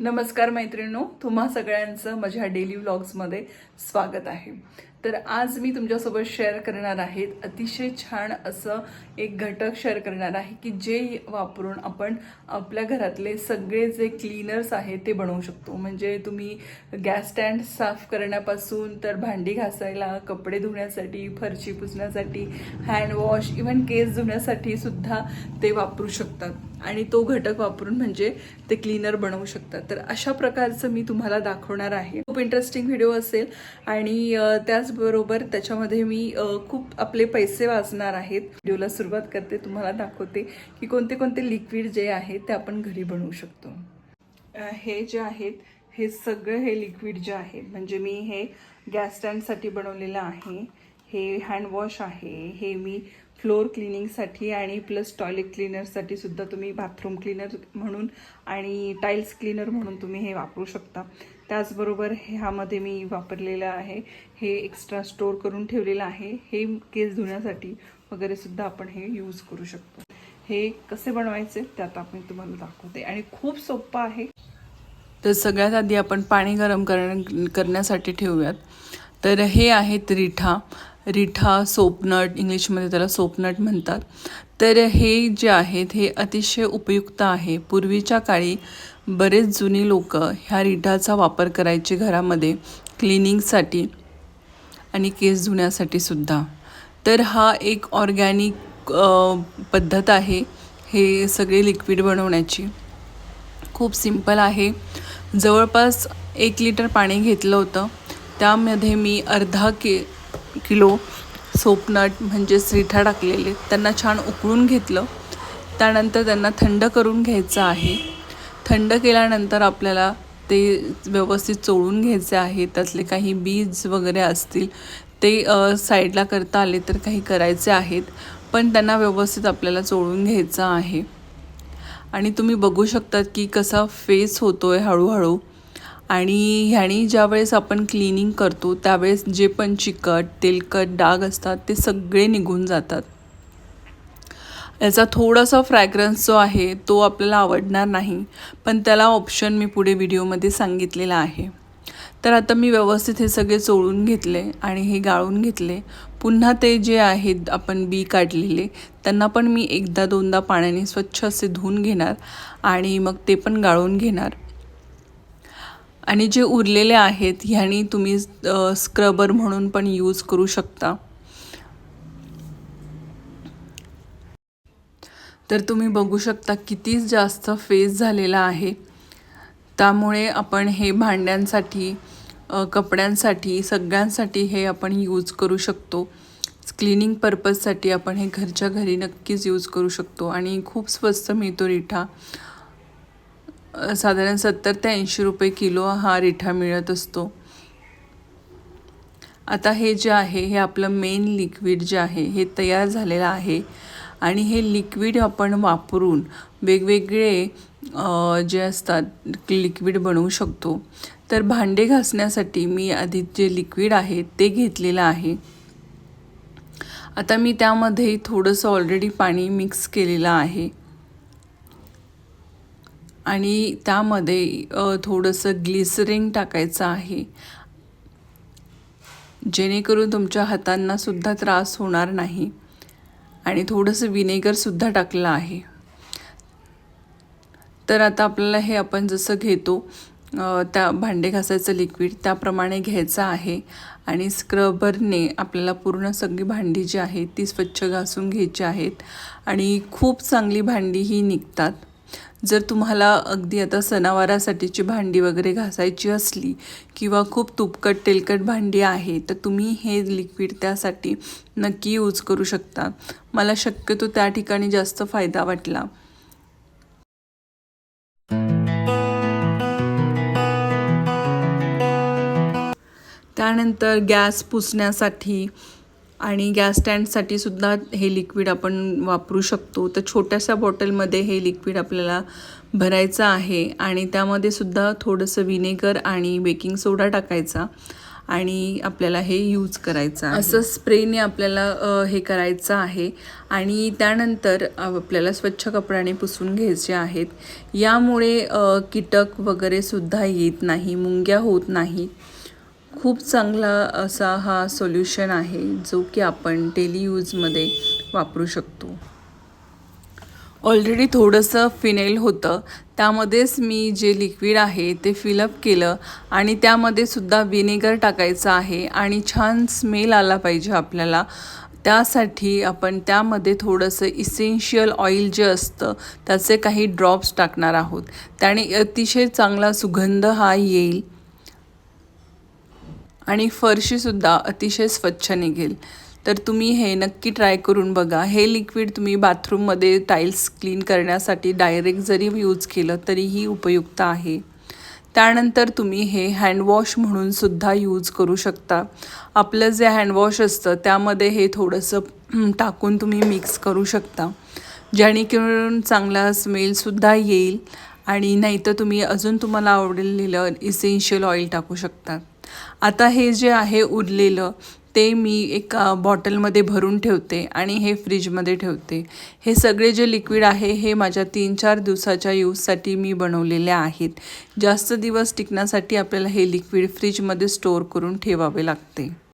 नमस्कार मैत्रिणींनो तुम्हा सगळ्यांचं माझ्या डेली व्लॉग्समध्ये स्वागत आहे. तर आज मी तुमच्यासोबत शेअर करणार आहे अतिशय छान असं एक घटक शेअर करणार आहे की जे वापरून आपण आपल्या घरातले सगळे जे क्लीनर्स आहेत ते बनवू शकतो. म्हणजे तुम्ही गॅस स्टँड साफ करण्यापासून तर भांडी घासायला कपडे धुण्यासाठी फरशी पुसण्यासाठी हँडवॉश इवन केस धुण्यासाठी सुद्धा ते वापरू शकतात. आणि तो घटक वापरून म्हणजे ते क्लीनर बनवू शकतात. तर अशा प्रकारचं मी तुम्हाला दाखवणार आहे. खूप इंटरेस्टिंग व्हिडिओ असेल. आणि त्याच त्याचबरोबर त्याच्यामध्ये मी खूप आपले पैसे वाचणार आहेत. व्हिडिओला सुरुवात करते तुम्हाला दाखवते की कोणते कोणते लिक्विड जे आहेत ते आपण घरी बनवू शकतो. हे जे आहेत हे सगळं हे लिक्विड जे आहे म्हणजे मी हे गॅस स्टँडसाठी बनवलेलं आहे. हे हँडवॉश आहे हे मी फ्लोअर क्लिनिंगसाठी आणि प्लस टॉयलेट क्लिनरसाठी सुद्धा तुम्ही बाथरूम क्लिनर म्हणून आणि टाईल्स क्लिनर म्हणून तुम्ही हे वापरू शकता. त्याचबरोबर ह्यामध्ये मी वापरलेलं आहे हे एक्स्ट्रा स्टोअर करून ठेवलेलं आहे. हे केस धुण्यासाठी वगैरे सुद्धा आपण हे यूज करू शकतो. हे कसे बनवायचे त्यात आपण तुम्हाला दाखवते. आणि खूप सोपं आहे. तर सगळ्यात आधी आपण पाणी गरम करण्या करण्यासाठी ठेवूयात. तर हे आहेत रिठा. रिठा सोपनट इंग्लिशमध्ये त्याला सोपनट म्हणतात. तर हे जे आहेत हे अतिशय उपयुक्त आहे. पूर्वीच्या काळी बरेच जुनी लोक ह्या रिठाचा वापर करायचे घरामध्ये क्लिनिंगसाठी आणि केस धुण्यासाठी सुद्धा. तर हा एक ऑर्गॅनिक पद्धत आहे हे सगळे लिक्विड बनवण्याची. खूप सिंपल आहे. जवळपास एक लिटर पाणी घेतलं होतं. त्यामध्ये मी अर्धा के किलो सोपनट म्हणजे रिठा टाकलेले. त्यांना छान उकळून घेतलं. त्यानंतर त्यांना थंड करून घ्यायचं आहे. थंड केल्यानंतर आपल्याला ते व्यवस्थित चोळून घ्यायचे आहे. त्यातले काही बीज वगैरे असतील ते साईडला करता आले तर काही करायचे आहेत. पण त्यांना व्यवस्थित आपल्याला चोळून घ्यायचं आहे. आणि तुम्ही बघू शकतात की कसा फेस होतो आहे हळूहळू. आणि ह्यानी ज्यावेळेस आपण क्लिनिंग करतो त्यावेळेस जे पण चिकट तेलकट डाग असतात ते सगळे निघून जातात. याचा थोडासा फ्रॅग्रन्स जो आहे तो आपल्याला आवडणार नाही पण त्याला ऑप्शन मी पुढे व्हिडिओमध्ये सांगितलेला आहे. तर आता मी व्यवस्थित हे सगळे चोळून घेतले आणि हे गाळून घेतले. पुन्हा ते जे आहेत आपण बी काढलेले त्यांना पण मी एकदा दोनदा पाण्याने स्वच्छ असे धुवून घेणार आणि मग ते पण गाळून घेणार. आणि जे उरलेले आहेत ह्यानी तुम्ही स्क्रबर म्हणून पण यूज करू शकता. तर तुम्ही बघू शकता किती जास्त फेस झालेला आहे. त्यामुळे आपण हे भांड्यांसाठी कपड्यांसाठी सगळ्यांसाठी हे आपण यूज करू शकतो. क्लिनिंग पर्पजसाठी आपण हे घरच्या घरी नक्कीच यूज करू शकतो. आणि खूप स्वस्त मिळतो रिठा. साधारण सत्तर ते ऐंशी रुपये किलो हा रिठा मिळत असतो. आता हे जे आहे हे आपलं मेन लिक्विड जे आहे हे तयार झालेलं आहे आणि हे लिक्विड आपण वापरून वेगवेगळे जे असतात लिक्विड बनवू शकतो. तर भांडे घासण्यासाठी मी आधी जे लिक्विड आहे ते घेतलेलं आहे. आता मी त्यामध्ये थोडंसं ऑलरेडी पाणी मिक्स केलेलं आहे. आणि त्यामध्ये थोडंसं ग्लिसरिंग टाकायचं आहे. जेणेकरून तुमच्या हातांना सुद्धा त्रास होणार नाही. आणि थोडंसं विनेगरसुद्धा टाकलं आहे. तर आता आपल्याला हे आपण जसं घेतो त्या भांडे घासायचं लिक्विड त्याप्रमाणे घ्यायचं आहे. आणि स्क्रबरने आपल्याला पूर्ण सगळी भांडी जी आहेत ती स्वच्छ घासून घ्यायची आहेत. आणि खूप चांगली भांडी ही निघतात. जर तुम्हाला अगदी आता सणावारासाठीची भांडी वगैरे घासायची असली किंवा खूप तुपकट तेलकट भांडी आहे तर तुम्ही हे लिक्विड त्यासाठी नक्की यूज करू शकता. मला शक्यतो त्या ठिकाणी जास्त फायदा वाटला. त्यानंतर गॅस पुसण्यासाठी आणि गॅस स्टँडसाठी सुद्धा हे लिक्विड आपण वापरू शकतो. तर छोट्याशा बॉटलमध्ये हे लिक्विड आपल्याला भरायचं आहे आणि त्यामध्ये सुद्धा थोडंसं विनेगर आणि बेकिंग सोडा टाकायचा आणि आपल्याला हे यूज करायचं असं स्प्रेने आपल्याला हे करायचं आहे आणि त्यानंतर आपल्याला स्वच्छ कपड्याने पुसून घ्यायचे आहेत. यामुळे कीटक वगैरे सुद्धा येत नाही मुंग्या होत नाही. खूप चांगला असा हा सोल्युशन आहे जो की आपण डेली यूजमध्ये वापरू शकतो. ऑलरेडी थोडंसं फिनेल होतं. त्यामध्येच मी जे लिक्विड आहे ते फिलअप केलं आणि त्यामध्ये सुद्धा विनेगर टाकायचं आहे आणि छान स्मेल आला पाहिजे आपल्याला. त्यासाठी आपण त्यामध्ये थोडंसं इसेन्शियल ऑइल जे असतं त्याचे काही ड्रॉप्स टाकणार आहोत. त्याने अतिशय चांगला सुगंध हा येईल. आणि फरशीसुद्धा अतिशय स्वच्छ निघेल तर तुम्ही हे नक्की ट्राय करून बघा. हे लिक्विड तुम्ही बाथरूममध्ये टाईल्स क्लीन करण्यासाठी डायरेक्ट जरी यूज केलं तरीही उपयुक्त आहे. त्यानंतर तुम्ही हे हँडवॉश म्हणून सुद्धा यूज करू शकता. आपलं जे हँडवॉश असतं त्यामध्ये हे थोडंसं टाकून तुम्ही मिक्स करू शकता. जेणेकरून चांगला स्मेलसुद्धा येईल आणि नाहीतर तुम्ही अजून तुम्हाला आवडलेलं इसेन्शियल ऑइल टाकू शकता. आता हे जे आहे उरलेलं ते मी एका बॉटलमध्ये भरून ठेवते आणि हे फ्रीजमध्ये ठेवते. हे सगळे जे लिक्विड आहे हे माझ्या तीन चार दिवसाच्या यूजसाठी मी बनवलेले आहेत. जास्त दिवस टिकण्यासाठी आपल्याला हे लिक्विड फ्रीजमध्ये स्टोअर करून ठेवावे लागते.